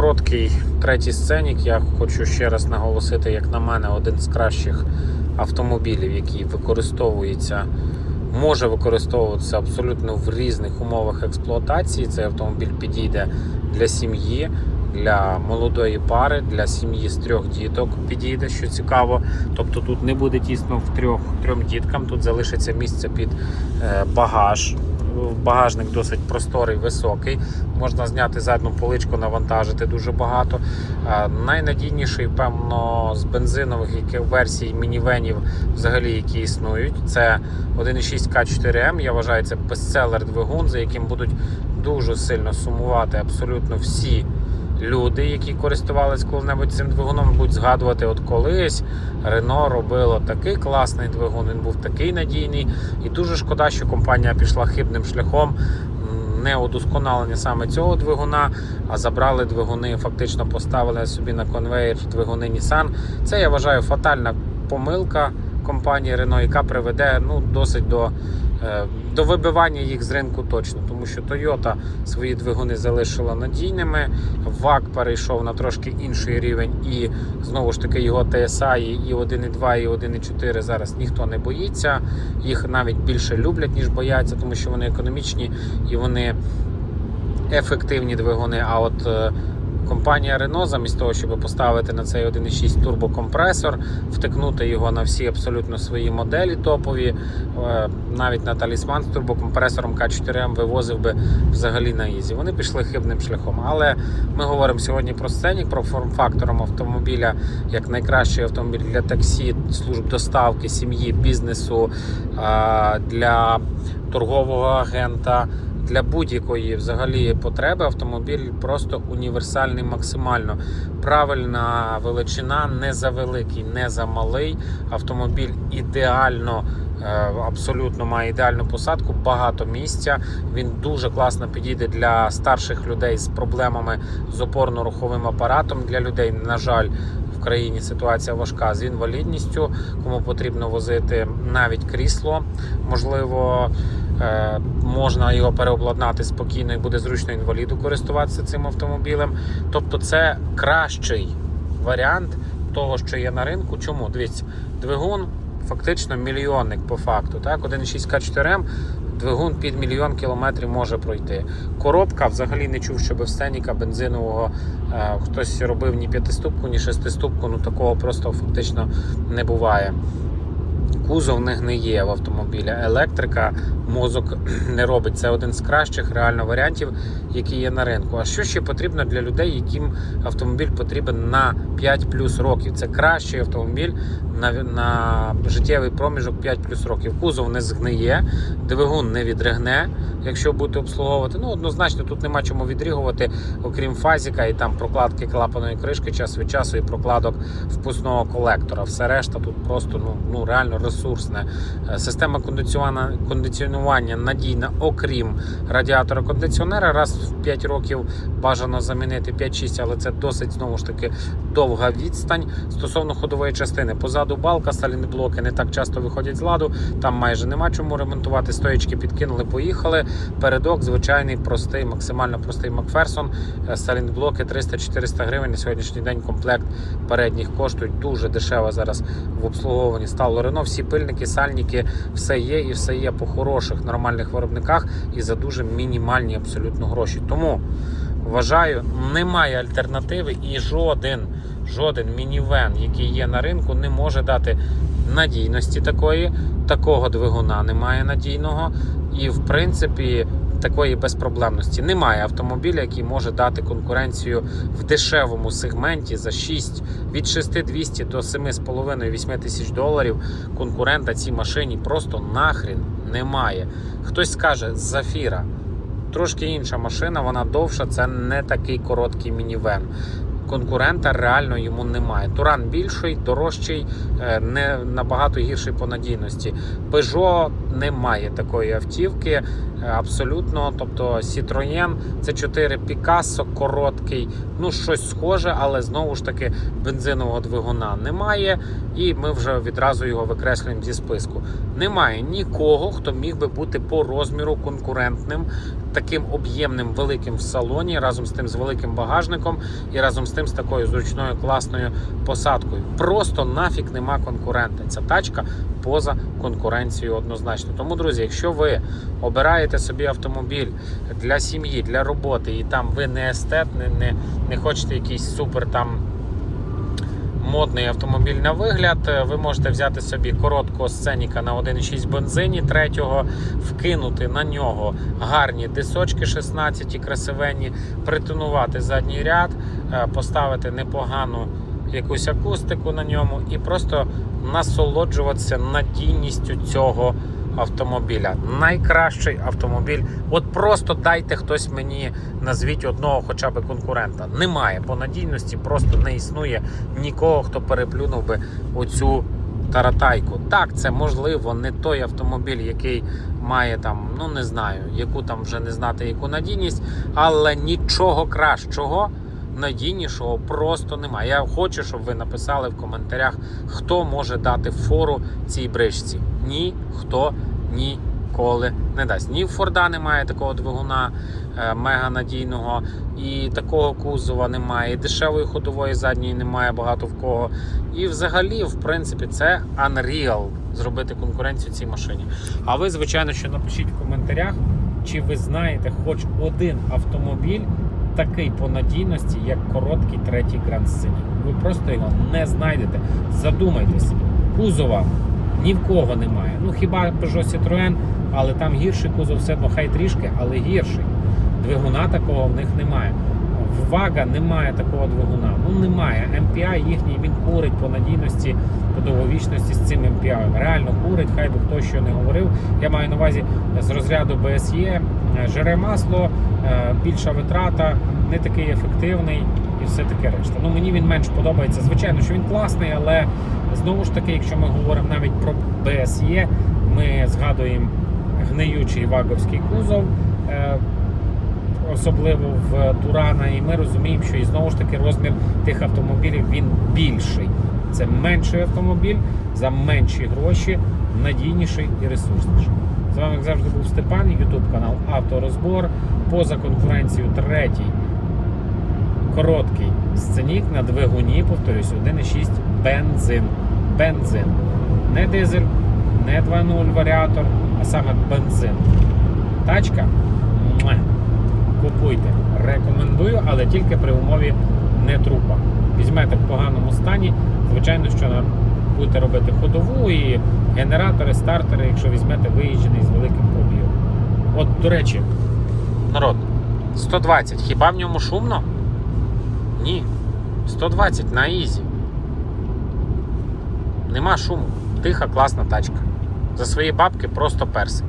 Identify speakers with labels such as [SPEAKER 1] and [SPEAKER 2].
[SPEAKER 1] короткий третій сценік. Я хочу ще раз наголосити, як на мене, один з кращих автомобілів, який використовується, може використовуватися абсолютно в різних умовах експлуатації. Цей автомобіль підійде для сім'ї, для молодої пари, для сім'ї з трьох діток підійде, що цікаво. Тобто тут не буде тісно в трьох трьом діткам, тут залишиться місце під е, багаж. Багажник досить просторий, високий. Можна зняти задну поличку, навантажити дуже багато. Е, Найнадійніший, певно, з бензинових версій мінівенів, взагалі, які існують. Це 1.6 К4М. Я вважаю, це бестселер двигун, за яким будуть дуже сильно сумувати абсолютно всі люди, які користувалися коли-небудь цим двигуном, будуть згадувати, от колись Рено робило такий класний двигун, він був такий надійний. І дуже шкода, що компанія пішла хибним шляхом. Не удосконалення саме цього двигуна, а забрали двигуни, фактично поставили собі на конвейер двигуни Nissan. Це я вважаю фатальна помилка компанії Renault, яка приведе ну, досить до, до вибивання їх з ринку точно, тому що Toyota свої двигуни залишила надійними. ВАК перейшов на трошки інший рівень, і знову ж таки його TSI і 1.2, і 1.4 зараз ніхто не боїться. Їх навіть більше люблять, ніж бояться, тому що вони економічні і вони ефективні двигуни. А от е, компанія Renault, замість того, щоб поставити на цей 1.6 турбокомпресор, втикнути його на всі абсолютно свої моделі топові, е, навіть на талісман з турбокомпресором К4М вивозив би взагалі на ізі. Вони пішли хибним шляхом. Але ми говоримо сьогодні про сценік, про форм-фактором автомобіля як найкращий автомобіль для таксі, служб доставки, сім'ї, бізнесу, е, для торгового агента. Для будь-якої взагалі потреби автомобіль просто універсальний максимально. Правильна величина, не за великий, не за малий. Автомобіль ідеально, е, абсолютно має ідеальну посадку, багато місця. Він дуже класно підійде для старших людей з проблемами з опорно-руховим апаратом. Для людей, на жаль, в країні ситуація важка з інвалідністю, кому потрібно возити навіть крісло, можливо. Е, Можна його переобладнати спокійно і буде зручно інваліду користуватися цим автомобілем. Тобто, це кращий варіант того, що є на ринку. Чому? Дивіться, двигун фактично мільйонник по факту. Так, 1.6 К4М. Двигун під мільйон кілометрів може пройти. Коробка взагалі не чув, щоб в Сценіка бензинового е, хтось робив ні п'ятиступку, ні шестиступку. Ну такого просто фактично не буває. Кузов не гниє в автомобілі. Електрика мозок не робить. Це один з кращих реально варіантів, які є на ринку. А що ще потрібно для людей, яким автомобіль потрібен на 5 плюс років? Це кращий автомобіль на, на життєвий проміжок 5 плюс років. Кузов не згниє, двигун не відригне, якщо будете обслуговувати. Ну, однозначно, тут нема чому відрігувати, окрім фазіка і там прокладки клапаної кришки час від часу і прокладок впускного колектора. Все решта тут просто ну, ну реально ресурсне. Е, Система кондиціонування надійна, окрім радіатора кондиціонера. Раз в 5 років бажано замінити 5-6, але це досить знову ж таки довга відстань. Стосовно ходової частини, позаду балка, сталіні блоки не так часто виходять з ладу. Там майже нема чому ремонтувати. Стоїчки підкинули, поїхали. Передок звичайний, простий, максимально простий Макферсон. Сталіні блоки 300-400 гривень. На сьогоднішній день комплект передніх коштують дуже дешево зараз в обслуговуванні. Стало Рено. Всі пильники, сальники, все є і все є по хороших нормальних виробниках і за дуже мінімальні абсолютно гроші. Тому вважаю, немає альтернативи і жоден, жоден мінівен, який є на ринку, не може дати надійності такої. Такого двигуна немає надійного. І в принципі. Такої безпроблемності немає автомобіля, який може дати конкуренцію в дешевому сегменті за 6 від 6200 до 7,5-8 тисяч доларів. Конкурента цій машині просто нахрін немає. Хтось скаже Зафіра. Трошки інша машина, вона довша, це не такий короткий мінівен. Конкурента реально йому немає. Туран більший, дорожчий, е, не набагато гірший по надійності. Peugeot немає такої автівки. Е, Абсолютно, тобто Citroën це 4 Picasso, короткий, ну щось схоже, але знову ж таки бензинового двигуна немає, і ми вже відразу його викреслюємо зі списку. Немає нікого, хто міг би бути по розміру конкурентним, таким об'ємним великим в салоні, разом з тим з великим багажником і разом з тим з такою зручною класною посадкою. Просто нафік нема конкурента. Ця тачка поза конкуренцією однозначно. Тому, друзі, якщо ви обираєте собі автомобіль для сім'ї, для роботи, і там ви не естет, не, не, не хочете якийсь супер там. Модний автомобіль на вигляд. е, Ви можете взяти собі короткого сценіка на 1,6 бензині, третього вкинути на нього гарні дисочки 16 красивенні, притонувати задній ряд, е, поставити непогану якусь акустику на ньому і просто насолоджуватися надійністю цього автомобіля. Найкращий автомобіль. От просто дайте хтось мені назвіть одного хоча б конкурента. Немає по надійності, просто не існує нікого, хто переплюнув би оцю таратайку. Так, це можливо не той автомобіль, який має там, ну не знаю, яку там вже не знати яку надійність, але нічого кращого. Надійнішого просто немає. Я хочу, щоб ви написали в коментарях, хто може дати фору цій бричці. Ніхто ніколи не дасть. Ні Форда немає такого двигуна е, мега надійного, і такого кузова немає, і дешевої ходової задньої немає багато в кого. І взагалі, в принципі, це Unreal зробити конкуренцію цій машині. А ви, звичайно, що напишіть в коментарях, чи ви знаєте хоч один автомобіль такий по надійності, як короткий третій Grand Scenic. Ви просто його не знайдете. Задумайтесь, кузова ні в кого немає. Ну хіба Peugeot Citroën, але там гірший кузов все одно, хай трішки, але гірший. Двигуна такого в них немає. Вага немає такого двигуна. Ну немає. MPI їхній він курить по надійності, по довговічності з цим MPI. Реально курить, хай би хто що не говорив. Я маю на увазі з розряду BSE, е, жере масло, е, більша витрата, не такий ефективний і все таке решта. Ну мені він менш подобається. Звичайно, що він класний, але знову ж таки, якщо ми говоримо навіть про BSE, ми згадуємо гниючий ваговський кузов. е, Особливо в Турана, і ми розуміємо, що і знову ж таки розмір тих автомобілів він більший. Це менший автомобіль за менші гроші, надійніший і ресурсніший. З вами, як завжди, був Степан, YouTube канал Авторозбор. Поза конкуренцією третій короткий сценік на двигуні, повторюсь, 1,6 бензин. Бензин. Не дизель, не 2.0 варіатор, а саме бензин. Тачка. Купуйте. Рекомендую, але тільки при умові не трупа. Візьмете в поганому стані. Звичайно, що будете робити ходову і генератори, стартери, якщо візьмете виїжджений з великим пробігом. От, до речі, народ, 120. Хіба в ньому шумно? Ні. 120 на ізі. Нема шуму. Тиха, класна тачка. За свої бабки просто персик.